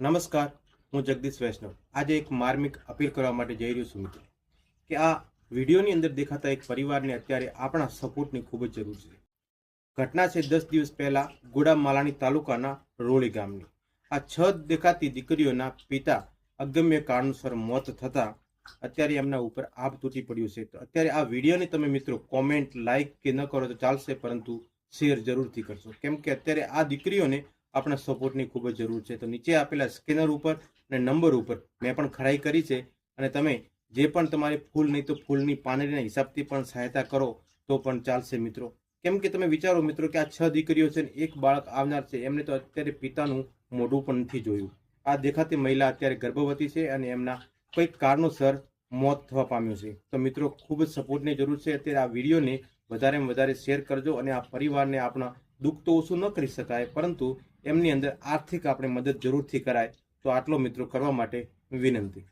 નમસ્કાર, હું જગદીશ વૈષ્ણવ. આજે એક માર્મિક અપીલ કરવા માટે જઈ રહ્યો છું મિત્રો, કે આ વિડીયોની અંદર દેખાતા એક પરિવારને અત્યારે આપણા સપોર્ટની ખૂબ જ જરૂર છે. ઘટના છે દસ દિવસ પહેલાં ગોડામાલાની તાલુકાના રોળી ગામની. આ છ દેખાતી દીકરીઓના પિતા અગમ્ય કારણોસર મોત થતાં અત્યારે એમના ઉપર આભ તૂટી પડ્યું છે. તો અત્યારે આ વિડીયોને તમે મિત્રો કોમેન્ટ લાઇક કે ન કરો તો ચાલશે, પરંતુ શેર જરૂરથી કરશો. કેમ કે અત્યારે આ દીકરીઓને આપણા સપોર્ટની ખૂબ જ જરૂર છે. તો નીચે આપેલા સ્કેનર ઉપર અને નંબર ઉપર મેં પણ ખરાઈ કરી છે અને તમે જે પણ તમારે ફૂલ નહીં તો ફૂલની પાનેરીના હિસાબથી પણ સહાયતા કરો તો પણ ચાલશે મિત્રો. કેમ કે તમે વિચારો મિત્રો કે આ છ દીકરીઓ છે ને એક બાળક આવનાર છે. એમને તો અત્યારે પિતાનું મોઢું પણ નથી જોયું. આ દેખાતી મહિલા અત્યારે ગર્ભવતી છે અને એમના કોઈક કારણોસર મોત થવા પામ્યું છે. તો મિત્રો ખૂબ જ સપોર્ટની જરૂર છે. અત્યારે આ વિડીયોને વધારેમાં વધારે શેર કરજો અને આ પરિવારને આપણા દુઃખ તો ઓછું ન કરી શકાય, પરંતુ એમની અંદર આર્થિક આપણે મદદ જરૂરથી કરાય. તો આટલો મિત્રો કરવા માટે વિનંતી.